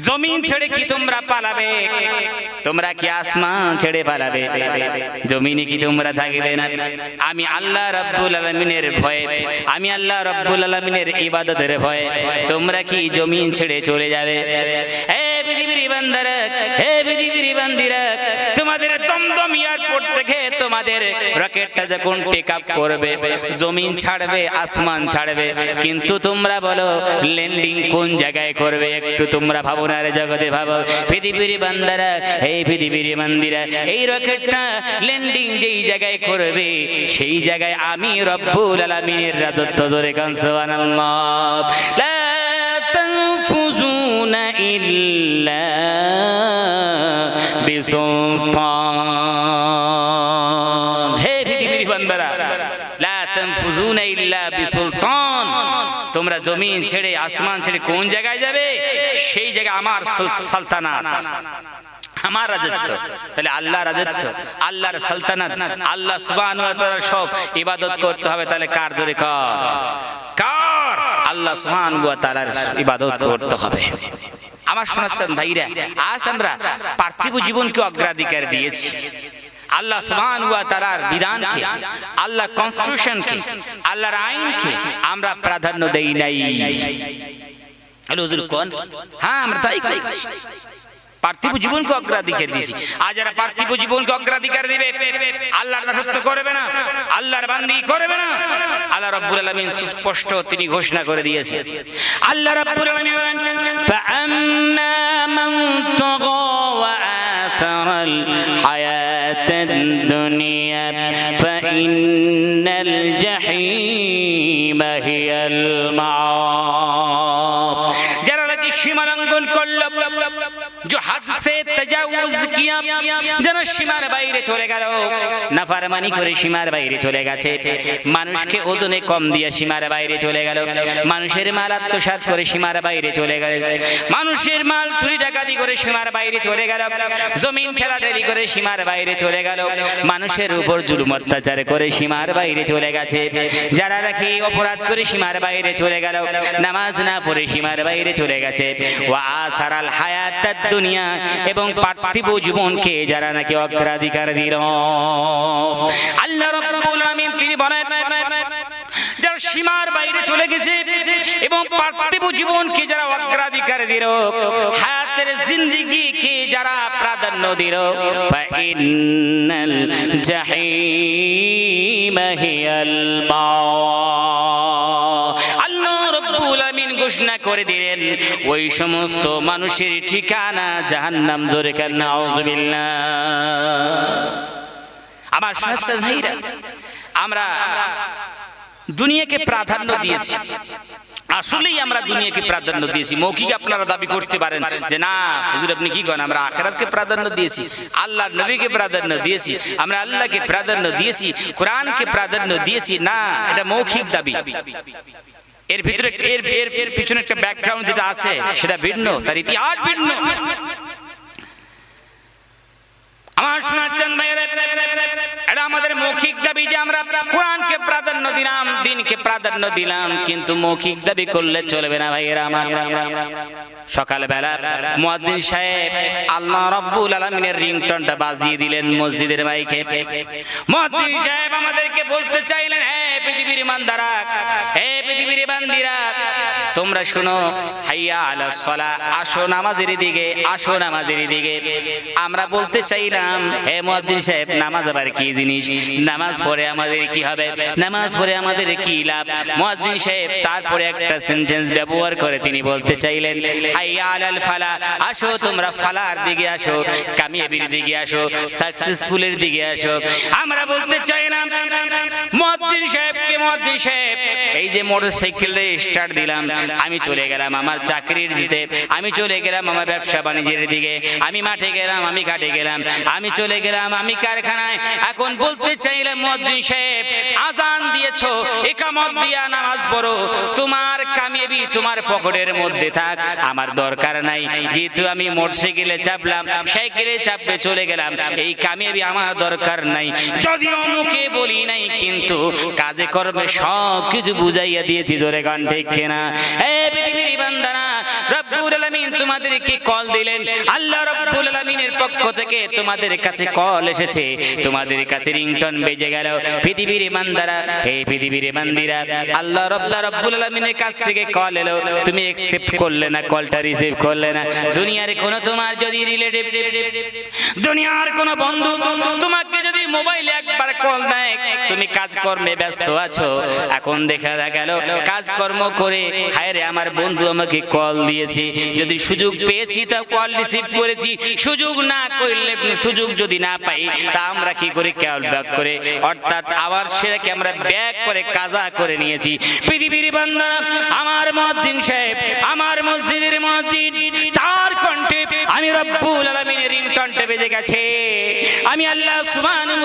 জমিন ছেড়ে কি তোমরা পালাবে? তোমরা কি আসমান ছেড়ে পালাবে? জমিনে কি তোমরা থাকবে না? আমি আল্লাহ রাব্বুল আলামিনের ভয়ে আমি আল্লাহ রাব্বুল আলামিনের ইবাদতের ভয়ে তোমরা কি জমিন ছেড়ে চলে যাবে? এ পৃথিবীর বান্দারা তোমাদের রকেটটা যখন টেক আপ করবে, জমিন ছাড়বে, আসমান ছাড়বে, কিন্তু তোমরা বলো ল্যান্ডিং কোন জায়গায় করবে? একটু তোমরা ভাবনার জগতে, ভাবো। পৃথিবীর বান্দারা, এই পৃথিবীর বান্দিরা, এই রকেটটা ল্যান্ডিং যেই জায়গায় করবে, সেই জায়গায় আমি রব্বুল আলামিনের রাজত্ব ধরে কান, সুবহানাল্লাহ। ইল্লা বিসুলতান। জমিন ছেড়ে, আসমান ছেড়ে কোন জায়গায় যাবে? সেই জায়গায় আমার সুল- সালতানাত। আমার রাজত্ব। তাহলে আল্লাহ রাজত্ব, আল্লাহর সালতানাত, আল্লাহ সুবহান ওয়া তাআলা সব ইবাদত করতে হবে তাহলে কার জোরে কর কার? আল্লাহ সুবহান ওয়া তাআলার ইবাদত করতে হবে। আমার শোনাচ্ছেন ভাইরা, আজ আমরা পার্থিব জীবনকে অগ্রাধিকার দিয়েছি। আল্লাহ সুবহান ওয়া তাআলার আল্লাহ কনস্টিটিউশনকে আল্লাহর আইনকে আমরা প্রাধান্য দেই নাই। হ্যালো, হুজুর কোন? হ্যাঁ আমরা তাই পার্থিব জীবনকে অগ্রাধিকার দিয়েছি। আজ যারা পার্থিব জীবনকে অগ্রাধিকার দিবে। আল্লাহর দাসত্ব করবে না, আল্লাহর বান্দি করবে না। আল্লাহ রাব্বুল আলামিন সুস্পষ্ট তিনি ঘোষণা করে দিয়েছেন। আল্লাহ রাব্বুল আলামিন বলেন মান তাগা ওয়া আতারাল হায়াতাদ দুনিয়া ফাইন্নাল জাহিমা হিয়াল মাআব যেন সীমার বাইরে চলে গেল। নাফরমানি করে সীমার বাইরে চলে গেছে। মানুষকে ওজনে কম দিয়ে সীমার বাইরে চলে গেল। মানুষের মাল আত্মসাৎ করে সীমার বাইরে চলে গেল। মানুষের মাল চুরি ডাকাতি করে সীমার বাইরে চলে গেল। জমিন ঠেলাঠেলি করে সীমার বাইরে চলে গেল। মানুষের উপর জুলুম অত্যাচার করে সীমার বাইরে চলে গেছে। যারা রাখি অপরাধ করে সীমার বাইরে চলে গেল। নামাজ না পড়ে সীমার বাইরে চলে গেছে। ওয়া আথারাল হায়াতাদ দুনিয়া এবং পার্থিব জীবনকে যারা নাকি অগ্রাধিকার দিল। আল্লাহ আলামিন তিনি বলেন, যারা সীমার বাইরে চলে গেছে এবং পার্থিব জীবনকে যারা অগ্রাধিকার দিল, হায়াতের জিন্দেগিকে যারা প্রাধান্য দিল, ফাইনাল জাহিম হিয়াল মাওয়া। আমিন ঘোষণা করে দিলেন, ওই সমস্ত মানুষের ঠিকানা জাহান্নাম জোরে আমার আমরা দুনিয়াকে প্রাধান্য দিয়েছি। আসলেই আমরা দুনিয়াকে প্রাধান্য দিয়েছি। মৌখিক আপনারা দাবি করতে পারেন যে না, হুজুর আপনি কি করেন? আমরা আখেরাতকে প্রাধান্য দিয়েছি। আল্লাহর নবীকে প্রাধান্য দিয়েছি। আমরা আল্লাহকে প্রাধান্য দিয়েছি, কোরআনকে প্রাধান্য দিয়েছি। না, এটা মৌখিক দাবি। এর ভিতরে এর পিছনে একটা ব্যাকগ্রাউন্ড যেটা আছে সেটা ভিন্ন তার ইতিহাস ভিন্ন। আমার শোনাচ্ছেন ভাইয়েরা, এটা আমাদের মৌখিক দাবি যে আমরা কোরআনকে প্রাধান্য দিলাম, দিনকে প্রাধান্য দিলাম, কিন্তু মৌখিক দাবি করলে চলবে না ভাইয়েরা আমার। সকালবেলা সাহেব রাব্বুল আলামিনের রিংটনটা বাজিয়ে দিলেন মসজিদের সাহেব আমাদেরকে বলতে পৃথিবীর তোমরা শুনো, হাইয়া আলা সলা, আসো নামাজের দিকে, আসো নামাজের দিকে। আমরা বলতে চাইলাম হে মুয়াজ্জিন সাহেব, নামাজ আবার কি জিনিস? নামাজ পড়ে আমাদের কি হবে? নামাজ পড়ে আমাদের কি লাভ? মুয়াজ্জিন সাহেব তারপরে একটা সেন্টেন্স ব্যবহার করে তিনি বলতে চাইলেন হাইয়া আলাল ফালা, আসো তোমরা ফালার দিকে আসো, কামিয়াবির দিকে আসো সাকসেসফুলের দিকে আসো। আমরা বলতে চাইলাম, মুয়াজ্জিন সাহেবকে মুয়াজ্জিন সাহেব? এই যে মোটরসাইকেলে স্টার্ট দিলাম, আমি চলে গেলাম আমার চাকরির দিতে, আমি চলে গেলাম আমার ব্যবসা বাণিজ্যের দিকে, আমি মাঠে গেলাম, আমি ঘাটে গেলাম। আমি চলে গেলাম, আমি কারখানায়। এখন বলতে চাইলাম মুয়াজ্জিন সাহেব, আজান দিয়েছ, একামত দিয়া নামাজ পড়ো। তোমার কামিয়াবি তোমার পকেটের মধ্যে থাক, আমার দরকার নাই। যেহেতু আমি মোটরসাইকেলে চাপলাম, সাইকেলে চাপে চলে গেলাম, এই কামিয়াবি আমার দরকার নাই। যদিও মুখে বলি নাই, কিন্তু কাজে কর্মে সব কিছু বুঝাইয়া দিয়েছি ধরে গান ঠিক কেনা? এ পৃথিবীর বান্দানা রব্বুল আলামিন তোমাদেরকে কল দিলেন। আল্লাহ রব্বুল আলামিনের পক্ষ থেকে তোমাদের কাছে কল এসেছে। তোমাদের কাছে রিংটন বেজে গেল। পৃথিবীর ইমানদারা এই পৃথিবীর ইমানদিরা, আল্লাহ রব্বা রব্বুল আলামিনের কাছ থেকে কল এলো। তুমি একসেপ্ট করলে না কলটা রিসিভ করলে না। দুনিয়ার কোনো তোমার যদি রিলেটিভ দুনিয়ার কোনো বন্ধু তোমার মোবাইলে একবার কল দেয়, তুমি কাজকর্মে ব্যস্ত আছো? এখন দেখা গেল, কাজকর্ম করে, হায় আমার বন্ধু আমাকে কল দিয়েছে। যদি সুযোগ পেয়েছি, তা কল রিসিভ করেছি। সুযোগ না করলে, সুযোগ যদি না পাই, তা আমরা কি করে কল ব্যাক করে? অর্থাৎ আবার সেটাকে আমরা ব্যাক করে কাজা করে নিয়েছি। পৃথিবীর বান্দারা আমার মসজিদ সাহেব, আমার মসজিদের মসজিদ, তার কণ্ঠে আমি রব্বুল আলামিনের রিংটনটা বেজে গেছে। আমি আল্লাহ সুবহানাহু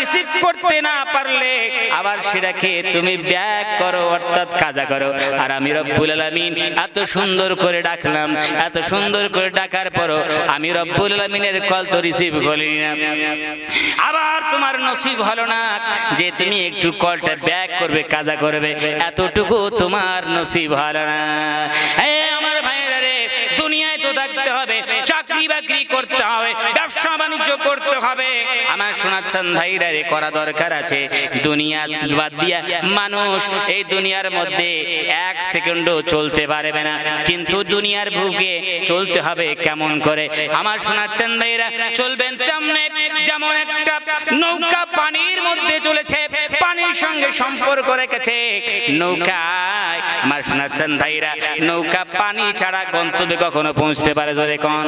রিসিভ করতে না পারলে আবার সেটাকে তুমি ব্যাক করো, অর্থাৎ কাজা করো। আর আমি রব্বুল আলামিন এত সুন্দর করে ডাকলাম, এত সুন্দর করে ডাকার পরও আমি রব্বুল আলামিনের কল তো রিসিভ করি না। আবার তোমার নসিব হলো না যে তুমি একটু কলটা ব্যাক করবে, কাজা করবে। এতটুকু তোমার নসিব হলো না। আমার ভাইয়েরা রে, দুনিয়ায় তো থাকতে হবে চাকরি বাকরি করতে হবে করতে হবে। আমার শোনাচ্ছেন ভাইরা রে করা দরকার আছে। দুনিয়া বাদ দিয়া মানুষ এই দুনিয়ার মধ্যে এক সেকেন্ডও চলতে পারবে না। কিন্তু দুনিয়ার বুকে চলতে হবে কেমন করে? আমার শোনাচ্ছেন ভাইরা, চলবেন তেমনে যেমন একটা নৌকা পানির মধ্যে চলেছে, পানির সঙ্গে সম্পর্ক রেখেছে। নৌকায়, আমার শোনাচ্ছেন ভাইরা, নৌকা পানি ছাড়া গন্তব্যে কখনো পৌঁছতে পারে জোরে কন।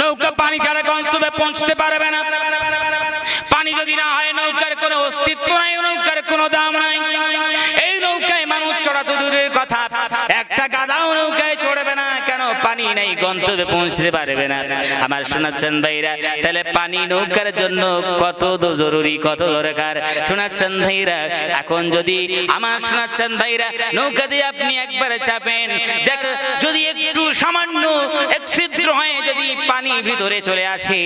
নৌকা পানি ছাড়া গন্তব্যে পৌঁছতে পারবে না। পানি যদি না হয় নৌকার কোনো অস্তিত্ব নাই, নৌকার কোনো দাম নাই। পানি নেই গন্তব্যে পৌঁছতে পারবে না। আমার শোনাচ্ছেন ভাইরা, তাহলে পানি নৌকার জন্য কত জরুরি, কত দরকার? শোনাচ্ছেন ভাইরা, এখন যদি আমার শোনাচ্ছেন ভাইরা, নৌকা দিয়ে আপনি একবারে চাপেন। দেখ, যদি একটু সামান্য এক ছিদ্র হয়ে যদি পানি ভিতরে চলে আসে,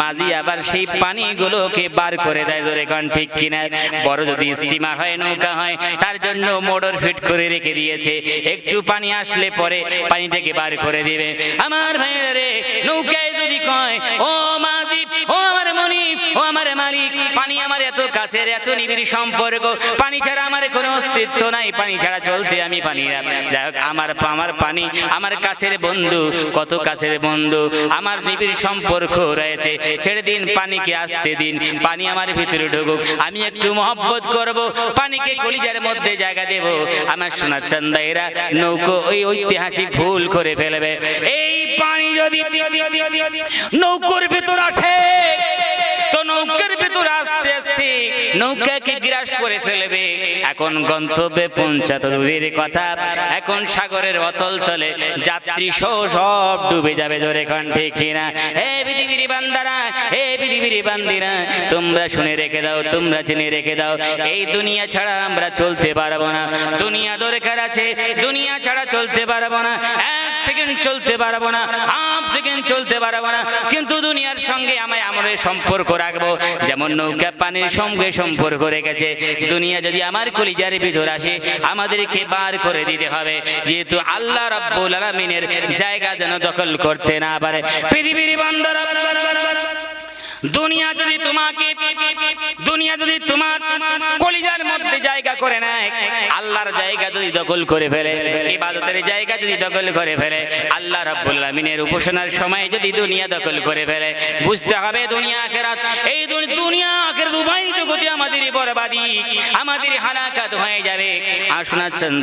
মাঝি আবার সেই পানিগুলোকে বার করে দেয় জোরে কারণ ঠিক কিনা? বড় যদি স্টিমার হয়, নৌকা হয়, তার জন্য মোটর ফিট করে রেখে দিয়েছে। একটু পানি আসলে পরে পানিটাকে বার করে দিবে। আমার ভাইরে নৌকে যদি কয়, ও মাঝি ও আমার মনি ও আমার মালিক, পানি আমার এত কাছের, এত নিবিড় সম্পর্ক, পানি ছাড়া আমার কোনো অস্তিত্ব নাই, পানি ছাড়া চলতে আমি পানি যাই হোক, আমার আমার পানি, আমার কাছের বন্ধু, কত কাছের বন্ধু, আমার নিবিড় সম্পর্ক রয়েছে। ছেড়ে দিন, পানিকে আসতে দিন, পানি আমার ভিতরে ঢুকুক, আমি একটু মহব্বত করব, পানিকে কলিজার মধ্যে জায়গা দেব। আমার শোনাচ্ছেন দাইরা নৌকো ওই ঐতিহাসিক ভুল করে ফেলবে। এই পানি যদি নৌকোর ভিতর আসে নৌকাকে গ্রাস করে ফেলবে। এখন গন্তব্যে পৌঁছাতে দূরের কথা। এখন সাগরের অতল তলে যাত্রী সহ সব ডুবে যাবে জোরে কণ্ঠে কিনা হে পৃথিবীর বান্দারা, হে পৃথিবীর বান্দিরা, তোমরা শুনে রেখে দাও, তোমরা জেনে রেখে দাও। এই দুনিয়া ছাড়া আমরা চলতে পারব না। দুনিয়া দরকার আছে, দুনিয়া ছাড়া চলতে পারব না। এক সেকেন্ড চলতে পারব না, হাফ সেকেন্ড চলতে পারব না। কিন্তু দুনিয়ার সঙ্গে আমায় আমাদের সম্পর্ক রাখব, যেমন নৌকা পানির সঙ্গে সঙ্গে সম্পর্ক রেখেছে। দুনিয়া যদি আমার কলিজার ভিতর আসে, আমাদেরকে বার করে দিতে হবে। যেহেতু আল্লাহ রাব্বুল আলামিনের জায়গা যেন দখল করতে না পারে। পৃথিবীর বান্দারা, দুনিয়া যদি তোমাকে, দুনিয়া যদি তোমার কলিজার মধ্যে জায়গা করে নেয়। আল্লাহর জায়গা যদি দখল করে ফেলে, ইবাদতের জায়গা যদি দখল করে ফেলে, আল্লাহ উপাসনার সময় যদি দুনিয়া দখল করে ফেলে, বুঝতে হবে দুনিয়া আখেরাত। এই দুনিয়া জগতে আমাদের বরবাদি হালাকাত হয়ে যাবে।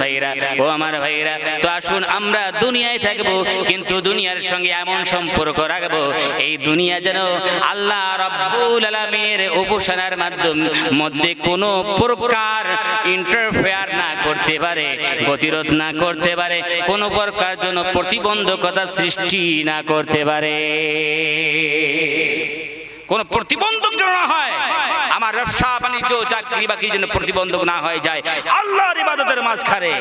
ভাইরা, ও আমার ভাইরা, তো আসুন আমরা দুনিয়ায় থাকব, কিন্তু দুনিয়ার সঙ্গে এমন সম্পর্ক রাখব, এই দুনিয়া যেন আল্লাহ রব্বুল আলামিনের উপাসনার মাধ্যম মধ্যে কোনো প্রকার ইন্টারফেয়ার না করতে পারে, গতিরোধ না করতে পারে, কোনো প্রকার জন্য প্রতিবন্ধকতা সৃষ্টি না করতে পারে। কোন প্রতিবন্ধক যেন না হয়, আমার ব্যবসা বাণিজ্য, চাকরি বাকরির জন্য প্রতিবন্ধক না হয়ে যায়, আল্লাহর ইবাদতের মাঝখানে।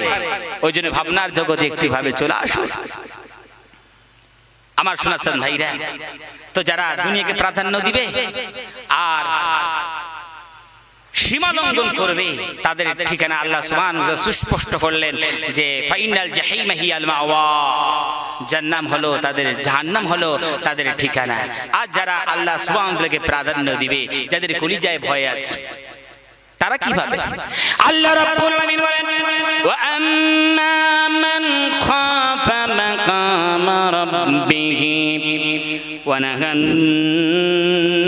ওই জন্য ভাবনার জগতে একটি ভাবে চলে আসুন। আমার শোনাচ্ছেন ভাইরা, তো যারা দুনিয়াকে প্রাধান্য দিবে, আর সীমা লঙ্ঘন করবে তাদের ঠিকানা আল্লাহ সুবহানাহু ওয়া সুস্পষ্ট করলেন যে ফাইনাল জাহিমা হিয়াল মাওয়া। জান্নাম হলো তাদের জাহান্নাম হলো তাদের ঠিকানা। আর যারা আল্লাহ সুবহানাহু ওয়া প্রাধান্য দিবে যাদের কলিজায় ভয় আছে। তারা কীভাবে আল্লাহ রাব্বুল আলামিন বলেন ওয়া আম্মা মান খাফা মাকাম রাব্বিহি ওয়া নাহান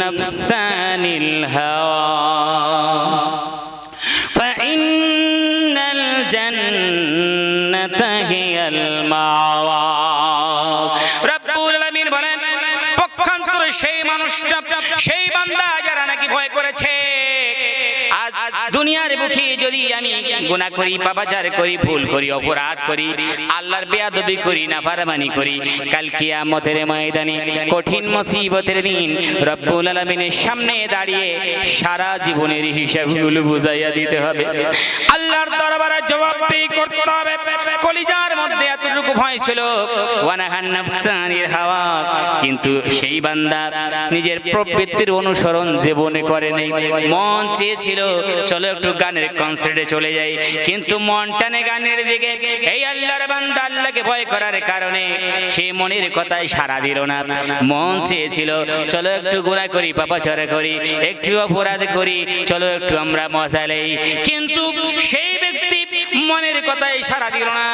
নাফসানিল হাওয়া। সেই মানুষটা সেই বান্দা যারা নাকি ভয় করেছে আজ দুনিয়ার বুকে যদি আমি গুনাহ করি, পাপাচার করি, ভুল করি, অপরাধ করি, আল্লাহর বেয়াদবি করি, নাফরমানি করি, কাল কিয়ামতের ময়দানে কঠিন মুসিবতের দিন রব্বুল আলামিনের সামনে দাঁড়িয়ে সারা জীবনের হিসাবগুলো বুঝাইয়া দিতে হবে। আল্লাহর দরবারে জবাবদেহি করতে হবে। কলিজার মধ্যে এতটুকু ভয় ছিল। কিন্তু সেই বান্দা নিজের প্রবৃত্তির অনুসরণ জীবনে করে নেই। মন চেয়েছিল, চলো একটু গানের কনসার্টে চলে যাই। কিন্তু গানের দিকে। এই আল্লাহর বান্দা আল্লাহকে ভয় করার কারণে সে মনের কথায় সাড়া দিল না। মন চেয়েছিল, চলো একটু গোড়া করি, পাপাচরা করি, একটু অপরাধ করি, চলো একটু আমরা মজা কিন্তু ব্যক্তি মনের কথায় সাড়া দিল না,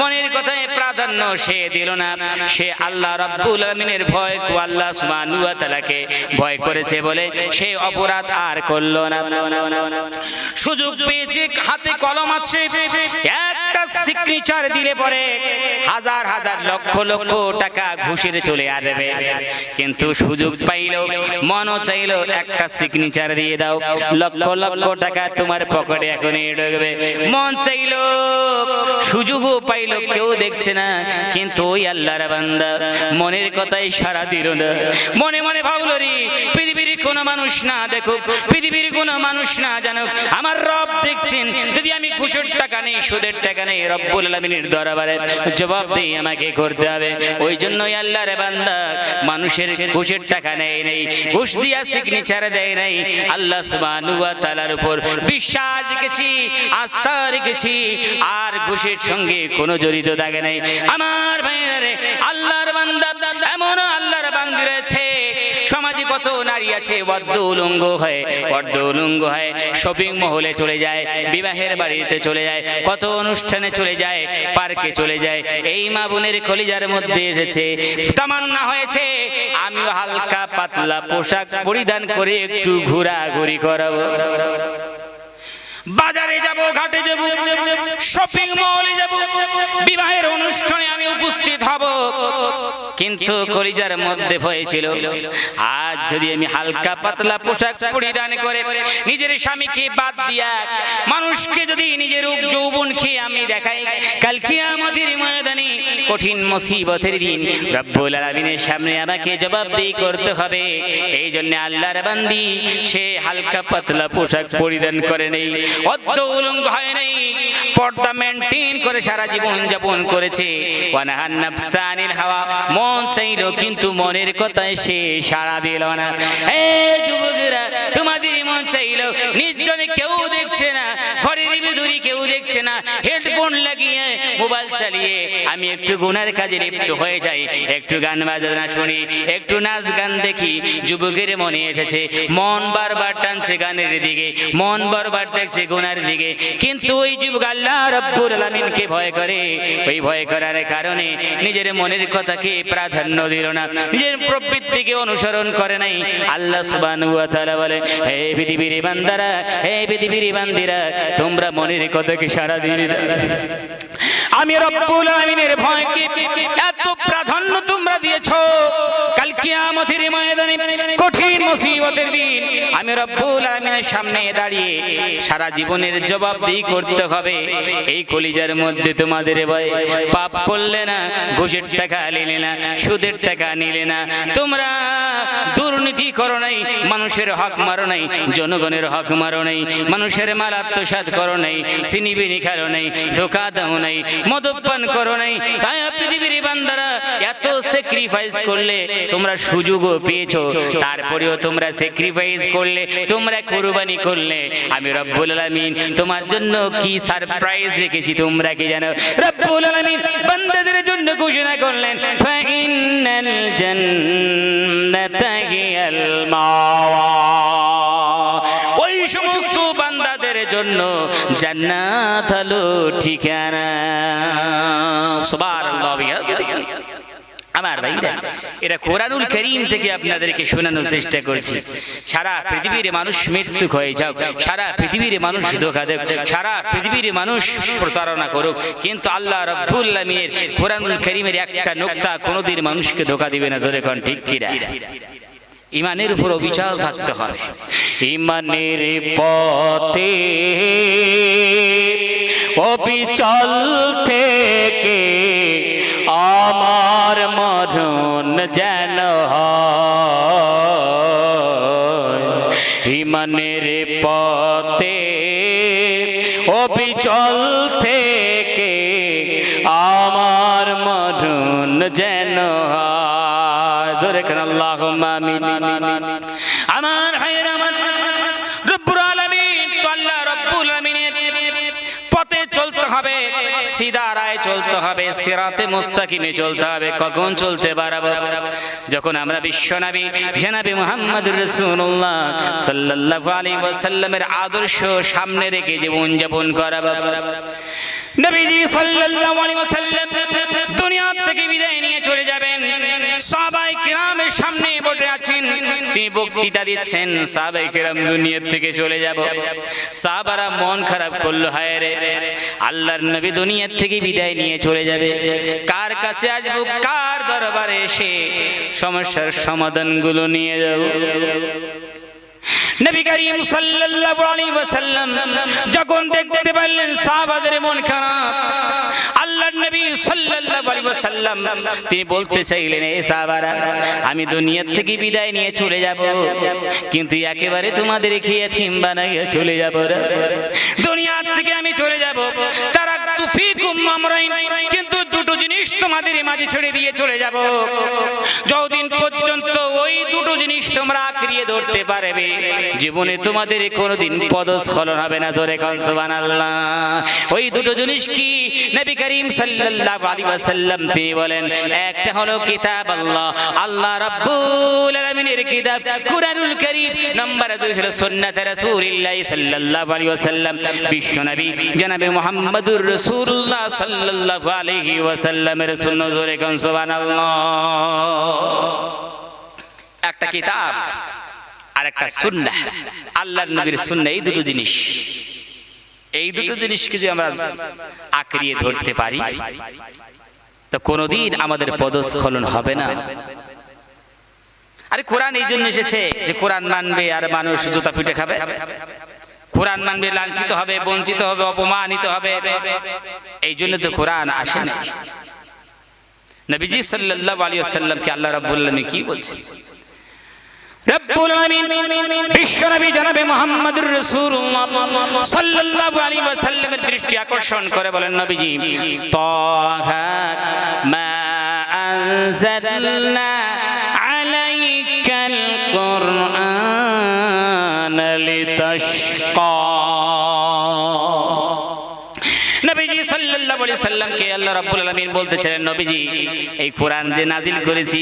মনের কথায় প্রাধান্য সে দিল না। সে আল্লাহ রাব্বুল আলামিনের ভয় কো আল্লাহ তাআলাকে ভয় করেছে বলে সে অপরাধ আর করল না। সুযোগ পেয়েছে, হাতে কলম আছে, একটা সিগনেচার দিলে পরে হাজার হাজার লক্ষ লক্ষ টাকা ঘুষের চলে আসবে। কিন্তু সুযোগ পাইল, মনও চাইলো একটা সিগনেচার দিয়ে দাও। লক্ষ লক্ষ টাকা তোমার পকেটে এখনই ঢুকবে। মন চাইলো সুযোগও পাইল, কেউ দেখছে না, কিন্তু ওই আল্লাহর বান্দা মনের কথাই সারা দিল না। মনে মনে ভাবল রে, পৃথিবীর কোনো মানুষ না দেখুক, পৃথিবীর কোনো মানুষ না জানুক, আমার রব দেখছেন আমি ঘুষের টাকা নেই, সুদের টাকা নেই, রব্বুল আলামিনের দরবারে জবাব দিয়ে আমাকে করতে হবে। ওই জন্যই আল্লাহর বান্দা মানুষের ঘুষের টাকা নেই নেই, ঘুষ দিয়া সিগনেচার দেয় নাই। আল্লাহ সুবহানাহু ওয়া তাআলার উপর বিশ্বাস রেখেছি, আস্থা রেখেছি, আর ঘুষের সঙ্গে কোনো জড়িত থাকে নাই। আমার ভাইয়েরা রে, আল্লাহর বান্দা এমন আল্লাহর বান্দি রয়েছে। সমাজে কত নারী আছে বদ্ধ উলঙ্গ হয় বদ্ধ উলঙ্গ হয় শপিং মহলে চলে যায়, বিবাহের বাড়িতে চলে যায়, কত অনুষ্ঠানে চলে যায় পার্কে চলে যায়, এই মা বোনের কলিজার মধ্যে এসেছে, তামান্না হয়েছে, আমিও হালকা পাতলা পোশাক পরিধান করে একটু ঘোরাঘুরি করাবো। বাজারে যাব, ঘাটে যাব শপিং মলে যাব, বিবাহের অনুষ্ঠানে আমি উপস্থিত কিন্তু কলিজার মধ্যে ভয় ছিল। আজ যদি আমি হালকা পাতলা পোশাক পরিধান করে নিজের স্বামীকে বাদ দিয়া মানুষকে যদি নিজের যৌবন খেয়ে আমি দেখাই, কাল কিয়ামতের ময়দানে কঠিন মুসিবতের দিন রব্বুল আলামিনের সামনে আমাকে জবাবদিহি করতে হবে। এই জন্য আল্লাহর বান্দি সে হালকা পাতলা পোশাক পরিধান করে নেই অদ্য উলঙ্গ হয় নাই, পর্দা মেনটেন করে সারা জীবন যাপন করেছে। ওয়ানাহান নাফসানিল হাওয়া, মন চাইলো কিন্তু মনের কথায় সে সাড়া দিল না। এ যুবকেরা, তোমাদের মন চাইলো। নির্জনে কেউ দেখছে না, ঘরের ভিতরে কেউ দেখছে না। হেডফোন লাগিয়ে, মোবাইল চালিয়ে আমি একটু গুনার কাজে লিপ্ত হয়ে যাই। একটু গান বাজনা শুনি, একটু নাচ গান দেখি। যুবকের মনে এসেছে, মন বারবার টানছে গানের দিকে, মন বারবার গুনার দিকে। কিন্তু ওই যুবক আল্লাহ আলামিনকে ভয় করে। ওই ভয় করার কারণে নিজের মনের কথাকে প্রাধান্য দিল না। নিজের প্রবৃত্তিকে অনুসরণ করে নাই। আল্লাহ তাআলা বলে, হে পৃথিবীর বান্দারা হে পৃথিবীর বান্দিরা তোমরা মনের কথাকে সারা দিন আমি রব্বুল আমিনের ভয়কে এত প্রাধান্য তোমরা দিয়েছ। কাল কিয়ামতের ময়দানে কঠিন মুসিবতের দিন। আমি রব্বুল আলামিনের সামনে দাঁড়িয়ে সারা জীবনের জবাবদিহি করতে হবে। এই কলিজার মধ্যে তোমাদের ভয়, পাপ করলে না, ঘুষের টাকা নিলে না, সুদের টাকা নিলে না। তোমরা দুর্নীতি করো নাই, মানুষের হক মারো নাই, জনগণের হক মারো নাই, মানুষের মাল আত্মসাৎ করো নাই সিনিবিনি খারো নাই, ধোকা দাও নাই, মদপান করো নাই। পৃথিবীর বান্দারা এত স্যাক্রিফাইস করলে তোমরা সুযোগও পেয়েছ। তারপরেও তোমরা স্যাক্রিফাইস করলে, তোমরা কুরবানি করলে। আমি রব্বুল আলামিন তোমার জন্য কি সারপ্রাইজ রেখেছি তোমরা কি জানো? রব্বুল আলামিন বান্দাদের জন্য ঘোষণা করলেন, ফাইনাল জান্নাতা হিয়াল মাওয়া। ওই সমস্ত বান্দাদের জন্য জান্নাত হলো ঠিকানা। সুবহানাল্লাহ। আমার ভাইরা এটা কোরআনুল করিম থেকে আপনাদেরকে শোনানোর চেষ্টা করছি। সারা পৃথিবীর মানুষ মৃত্যু হয়ে যাও সারা পৃথিবীর মানুষ ধোকা দেব সারা পৃথিবীর মানুষ প্রতারণা করুক। কিন্তু আল্লাহ রব্বুল আলামিনের কোরআনুল করিমের একটা নোক্তা কোনোদিন মানুষকে ধোকা দিবে না ধরে কোন ঠিক কিরা? ইমানের উপর অবিচাল থাকতে হবে। ইমানের পথে অবিচল থেকে আমার মরণ যেন। ইমানের পথে অবিচল সিরাতে মুস্তাকিমে চলতে হবে, কখন চলতে পারব? যখন আমরা বিশ্বনবী, জনাবি মুহাম্মদুর রাসূলুল্লাহ সাল্লাল্লাহু আলাইহি ওয়াসাল্লামের আদর্শ সামনে রেখে জীবন যাপন করাবো। নবীজি সাল্লাল্লাহু আলাইহি ওয়াসাল্লাম দুনিয়া থেকে বিদায় নিয়ে চলে যাবেন। সাহাবায়ে কিরামের সামনে বসে আছেন তিনি বক্তৃতা দিচ্ছেন। সাহাবাই কেরাম দুনিয়া থেকে চলে যাব। সাহাবারা মন খারাপ করল, হায় রে। আল্লাহর নবী দুনিয়ার থেকে বিদায় নিয়ে চলে যাবে। কার কাছে আসব, কার দরবারে এসে সমস্যার সমাধানগুলো নিয়ে যাব? নবী করিম সাল্লাল্লাহু আলাইহি ওয়াসাল্লাম যখন দেখতে পারলেন সাহাবাদের মন খারাপ, আল্লাহর নবী সাল্লাল্লাহু আলাইহি ওয়াসাল্লাম তিনি বলতে চাইলেন, এ সাহাবারা, আমি দুনিয়া থেকে বিদায় নিয়ে চলে যাব, কিন্তু একেবারে তোমাদের খেয়ে থিম বানাইয়া চলে যাব। দুনিয়া থেকে আমি চলে যাব তারা তুফিকুম আমরাইন, কিন্তু দুটো জিনিস তোমাদের মাঝে ছেড়ে দিয়ে চলে যাব যতদিন পর্যন্ত তোমরা আঁকড়িয়ে ধরতে পারবে। জীবনে তোমাদের কোনোদিন পদস্খলন হবে না, জোরে কন, সুবহানাল্লাহ। ওই দুটো জিনিস কি? নবী করিম সাল্লাল্লাহু আলাইহি ওয়াসাল্লাম তিনি বলেন, একটা হলো কিতাব আল্লাহ আল্লাহ রাব্বুল আলামিনের কিতাব, কুরআনুল কারীম। নাম্বার দুই হলো সুন্নাত রাসূলুল্লাহ সাল্লাল্লাহু আলাইহি ওয়াসাল্লাম, বিশ্ব নবী জনাবে মুহাম্মদুর রাসূলুল্লাহ সাল্লাল্লাহু আলাইহি ওয়াসাল্লামের সুন্নাত, জোরে কন, সুবহানাল্লাহ। একটা কিতাব আর একটা সুন্নাহ। আল্লাহর নবীর সুন্নাহ এই দুটো জিনিস। এই দুটো জিনিসকে যদি আমরা আঁকড়িয়ে ধরতে পারি তো কোনোদিন আমাদের পদস্খলন হবে না। আরে কোরআন এই জন্য এসেছে যে কোরআন মানবে আর মানুষ জুতা পিঠে খাবে। কোরআন মানবে লাঞ্ছিত হবে বঞ্চিত হবে অপমানিত হবে। এই জন্য তো কোরআন আসে না। নবীজি সাল্লাল্লাহু আলাইহি ওয়াসাল্লামকে আল্লাহ রাব্বুল আলামিন কি বলছেন? দৃষ্টি আকর্ষণ করে বলেন নবীজি নবীজি সাল্লাল্লাহু সাল্লামকে আল্লাহ রাব্বুল আলামিন বলতেছিলেন, নবীজি, এই কোরআন যে নাজিল করেছি,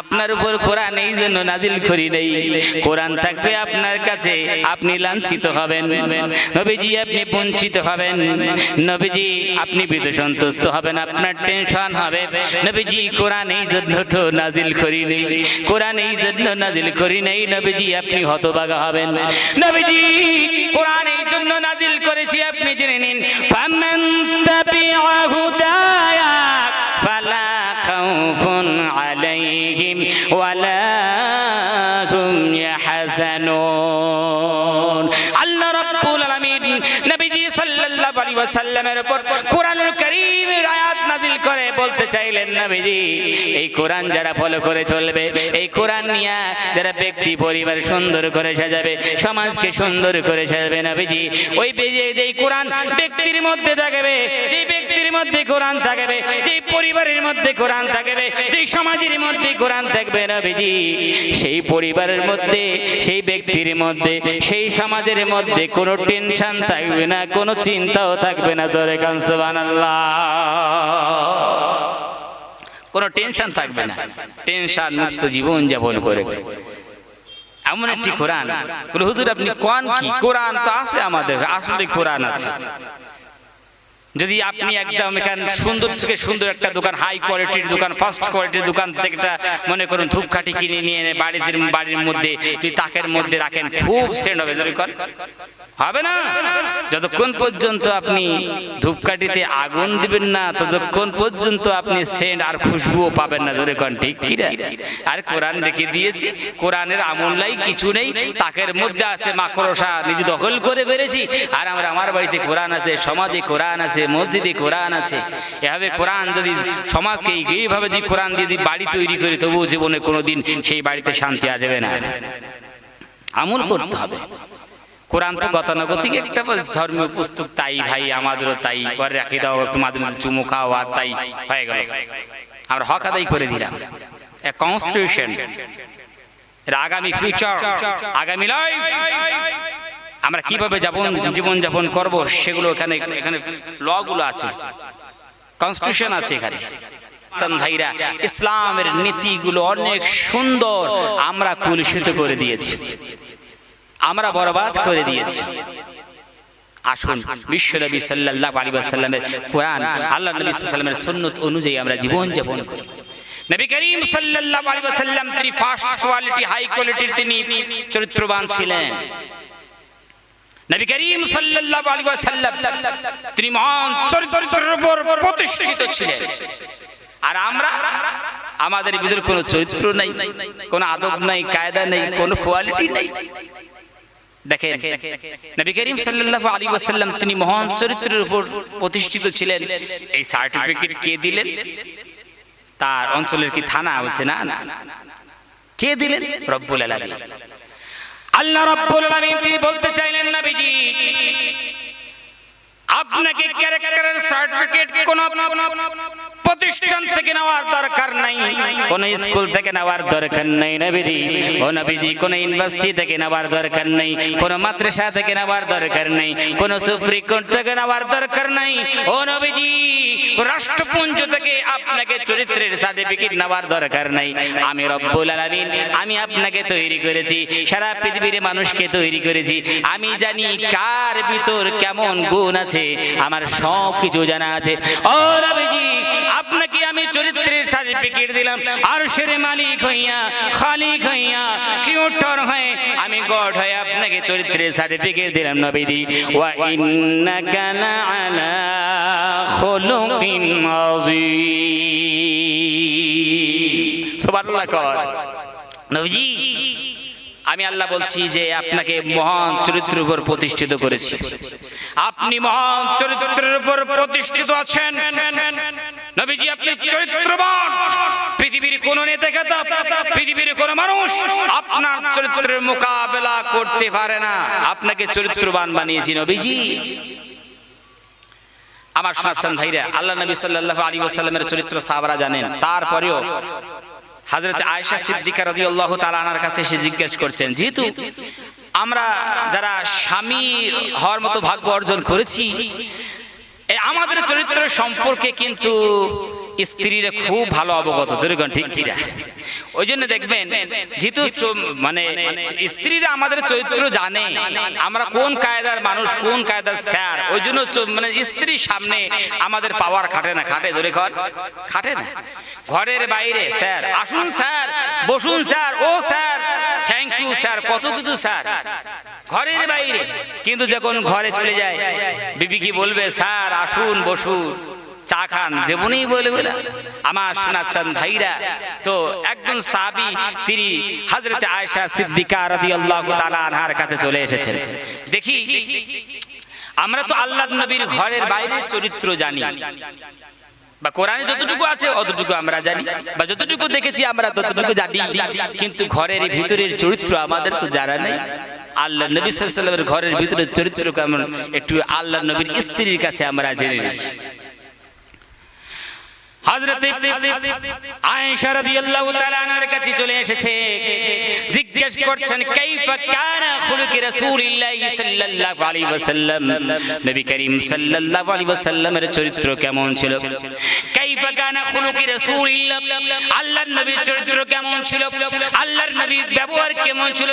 আপনার উপর কোরআন এই জন্য নাজিল করি নেই। কোরআন থাকবে আপনার কাছে, আপনি লাঞ্ছিত হবেন। নবীজি, আপনি বঞ্চিত হবেন। নবীজি, আপনি বিদ সন্তুষ্ট হবেন, আপনার টেনশন হবে। নবীজি, কোরআন এই জন্য তো নাজিল করি নেই। কোরআন এই জন্য নাজিল করি নেই, নবীজি, আপনি হতবাগা হবেন। নবীজি, কোরআন এই জন্য নাজিল করেছি, আপনি জেনে নিন, ফামান তাবিআ আল্লাহ রাব্বুল আলামিন নবীজি সাল্লাল্লাহু আলাইহি ওয়াসাল্লামের উপর চাইলেন নবীজি। এই কোরআন যারা ফলো করে চলবে, এই কোরআন নিয়ে যারা ব্যক্তি, পরিবার সুন্দর করে সাজাবে, সমাজকে সুন্দর করে সাজাবে নবীজি। ওই বেজে যেই কোরআন ব্যক্তির মধ্যে থাকবে, যেই ব্যক্তির মধ্যে কোরআন থাকবে, যেই পরিবারের মধ্যে কোরআন থাকবে, যেই সমাজের মধ্যে কোরআন থাকবে নবীজি। সেই পরিবারের মধ্যে, সেই ব্যক্তির মধ্যে, সেই সমাজের মধ্যে কোনো টেনশন থাকবে না, কোনো চিন্তাও থাকবে না তোরে কান সুবহানাল্লাহ। কোনো টেনশন থাকবে না। টেনশন মুক্ত জীবন যাপন করে। এমন একটি কোরআন। হুজুর, আপনি কি? কোরআন তো আছে আমাদের। আসলে কোরআন আছে। যদি আপনি একদম এখান সুন্দর থেকে সুন্দর একটা দোকান হাই কোয়ালিটির দোকান ফার্স্ট কোয়ালিটির দোকান থেকে মনে করুন ধূপকাঠি কিনে নিয়ে এনে বাড়িতে বাড়ির মধ্যে তাকের মধ্যে রাখেন, খুব সেন্ট হবে কর। হবে না? যতক্ষণ পর্যন্ত আপনি ধূপকাঠিতে আগুন দিবেন না, ততক্ষণ পর্যন্ত আপনি সেন্ট আর খুশবুও পাবেন না, জোরে কন ঠিক কি রে? আর কোরআন রেখে দিয়েছি, কোরআনের আমল্লাই কিছু নেই, তাকের মধ্যে আছে মাকড়সা, নিজে দখল করে বেড়েছি আর আমরা আমার বাড়িতে কোরআন আছে, সমাজে কোরআন আছে মসজিদে কোরআন আছে। এভাবে কোরআন যদি সমাজকে এইভাবে যদি কোরআন দিয়ে যদি বাড়ি তৈরি করি, তবুও জীবনে কোনোদিন সেই বাড়িতে শান্তি আসবে না। আমল করতে হবে। কোরআন তো গতানুগতিক একটা ধর্মীয় পুস্তক তাই ভাই, আমাদেরও তাই। পরে রাখি দাও, একটু মাঝে মাঝে চুমু খাও, আর তাই হয়ে গেল। আমরা হক আদায় করে দিলাম। কনস্টিটিউশন আগামী ফিউচার আগামী লাইফ আমরা কীভাবে যাপন জীবন যাপন করব সেগুলো এখানে এখানে ল গুলো আছে। কনস্টিটিউশন আছে এখানে। ভাইরা ইসলামের নীতিগুলো অনেক সুন্দর। আমরা কলুষিত করে দিয়েছি। আমরা বরবাদ করে দিয়েছি। আসুন বিশ্বনবী সাল্লাল্লাহু আলাইহি ওয়াসাল্লামের কোরআন আল্লাহ নবী সাল্লাল্লাহু সুন্নত অনুযায়ী আমরা জীবন যাপন করি। নবী করিম সাল্লাল্লাহু আলাইহি ওয়াসাল্লাম তিনি ফার্স্ট কোয়ালিটি হাই কোয়ালিটির তিনি চরিত্রবান ছিলেন। নবী করিম সাল্লাল্লাহু আলাইহি ওয়াসাল্লাম তিনি মহান চরিত্রের উপর প্রতিষ্ঠিত ছিলেন। আর আমরা, আমাদের ভিতরে কোনো চরিত্র নাই, কোনো আদব নাই, কায়দা নেই, কোনো কোয়ালিটি নেই। দেখেন, নবী করিম সাল্লাল্লাহু আলাইহি ওয়াসাল্লাম তিনি মহান চরিত্রের উপর প্রতিষ্ঠিত ছিলেন। এই সার্টিফিকেট কে দিলেন? তার অঞ্চলের কি থানা বলছে? না না। কে দিলেন? রব্বুল আলামিন। আল্লাহ রাব্বুল আলামিন তিনি বলতে চাইলেন নবীজি আপনাকে ক্যারেক্টারের সার্টিফিকেট কোন প্রতিষ্ঠান থেকে নেওয়ার দরকার নাই। কোন স্কুল থেকে নেওয়ার দরকার নাই, নবীজি। ও নবীজি, কোন ইউনিভার্সিটি থেকে নেওয়ার দরকার নাই, কোন মাদ্রাসা থেকে নেওয়ার দরকার নাই, কোন সুপ্রিম কোর্ট থেকে নেওয়ার দরকার নাই। ও নবীজি, রাষ্ট্রপুঞ্জ থেকে আপনাকে চরিত্রের সার্টিফিকেট নেওয়ার দরকার নাই। আমি রব্বুল আলামিন, আমি আপনাকে তৈরি করেছি, সারা পৃথিবীর মানুষকে তৈরি করেছি। আমি জানি কার ভিতর কেমন গুণ আছে, আমার সব কিছু জানা আছে। ও রবিজি আপনাকে আমি চরিত্রের সার্টিফিকেট দিলাম। আর সেরে মালিক হইয়া, খালিক হইয়া, কিউটর হয়ে আমি গড হয়ে আপনাকে চরিত্রের সার্টিফিকেট দিলাম নবীজি। ওয়া ইন্নাকা লাআলা খুলুকিন আযীম। সুবহানাল্লাহ কর। নবীজি, আমি আল্লাহ বলছি যে আপনাকে মহান চরিত্রের উপর প্রতিষ্ঠিত করেছি। আপনি মহান চরিত্রের উপর প্রতিষ্ঠিত আছেন। নবীজি আপনি চরিত্রবান। পৃথিবীর কোন নেতা পৃথিবীর কোন মানুষ আপনার চরিত্রের মোকাবেলা করতে পারে না। আপনাকে চরিত্রবান বানিয়েছি নবীজি। আমার শোনাচ্ছেন ভাইরা, আল্লাহ নবী সাল্লাল্লাহু আলাইহি ওয়াসাল্লামের চরিত্র সাহাবারা জানেন। তারপরেও হাজরত আয়েশা সিদ্দিকা রাদিয়াল্লাহু তাআলা আনার কাছে সে জিজ্ঞেস করছেন, যেহেতু আমরা যারা স্বামী হওয়ার মতো ভাগ্য অর্জন করেছি আমাদের চরিত্র সম্পর্কে কিন্তু স্ত্রীরা খুব ভালো অবগত, জরিগণ, ঠিক কিরা ওই জন্য দেখবেন, যেহেতু মানে স্ত্রীরা আমাদের চরিত্র জানে, আমরা কোন কায়দার মানুষ, কোন কায়দার স্যার ওই জন্য মানে স্ত্রীর সামনে আমাদের পাওয়ার খাটে না, খাটে ধরে কর খাটে না। ঘরের বাইরে, স্যার, আসুন, স্যার, বসুন, স্যার, ও স্যার, থ্যাংক ইউ, স্যার, কত কিছু, স্যার। ঘরের বাইরে। কিন্তু যখন ঘরে চলে যায়, বিবি কি বলবে, স্যার, আসুন, বসুন, চা খান। যেমনই বলবে না। আমার শোনাচ্ছেন ভাইরা, তো একজন সাবি তিনি হাজরতে আয়েশা সিদ্দিকা রাদিয়াল্লাহু তাআলা আনহার কাছে চলে এসেছেন। দেখি, আমরা তো আল্লাহ নবীর ঘরের বাইরে চরিত্র জানি। বা কোরআনে যতটুকু আছে, অতটুকু আমরা জানি। বা যতটুকু দেখেছি, আমরা ততটুকু জানি। কিন্তু ঘরের ভিতরের চরিত্র আমাদের তো জানা নেই। আল্লাহ নবী সাল্লামের ঘরের ভিতরে চরিত্র কেমন? একটু আল্লাহ নবীর স্ত্রীর কাছে আমরা জেনে নিই। চরিত্র কেমন ছিল? আল্লাহর নবীর ব্যবহার কেমন ছিল?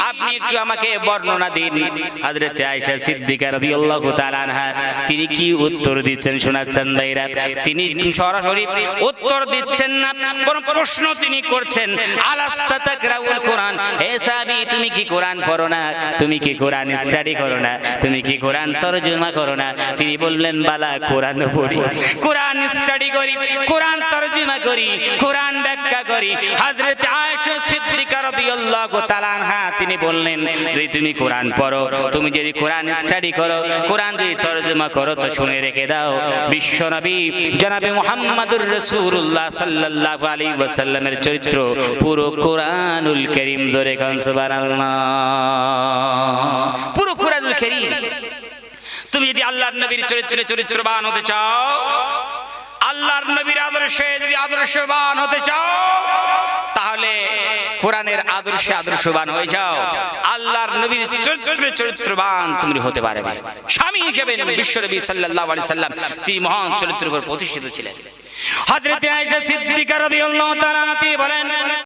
আপনি একটু আমাকে বর্ণনা দিন। হযরত আয়েশা সিদ্দিকা রাদিয়াল্লাহু তাআলা আনহা, তিনি কি উত্তর দিচ্ছেন শোনাচ্ছেন ভাইরা? তিনি সরাসরি উত্তর দিচ্ছেন না, বরং প্রশ্ন তিনি করছেন আলাস্তা তাকরাউল কোরআন? হে সাহাবী, তুমি কি কোরআন পড়ো না? তুমি কি কোরআন স্টাডি করো না? তুমি কি কোরআন তরজমা করো না? তিনি বললেন, বালা, কোরআন পড়ি, কোরআন স্টাডি করি, কোরআন তরজমা করি, কোরআন ব্যাখ্যা করি। হযরত আয়েশা সিদ্দিকা রাদিয়াল্লাহু তাআলা তিনি বললেন, যদি তুমি কোরআন পড়ো, তুমি যদি কোরআন স্টাডি করো, কোরআন যদি তরজমা করো, তো শুনে রেখে দাও, বিশ্ব নবী জনাবে মুহাম্মাদুর রাসূলুল্লাহ সাল্লাল্লাহু আলাইহি ওয়াসাল্লামের চরিত্র পুরো কোরআনুল কারীম জোরে কান পুরো কোরআনুল কারীম। তুমি যদি আল্লাহর নবীর চরিত্রে চরিত্রবান হতে চাও, আল্লাহর নবীর আদর্শে যদি আদর্শবান হতে চাও, তাহলে কোরআনের আদর্শে আদর্শবান হয়ে যাও। আল্লাহর নবীর চরিত্রে চরিত্রবান তুমি হতে পারবে। স্বামী হিসেবে বিশ্বনবী সাল্লাল্লাহু আলাইহি সাল্লাম তিনি মহান চরিত্রের উপর প্রতিষ্ঠিত ছিলেন। হযরত আয়েশা সিদ্দিকা রাদিয়াল্লাহু তাআলা বলেন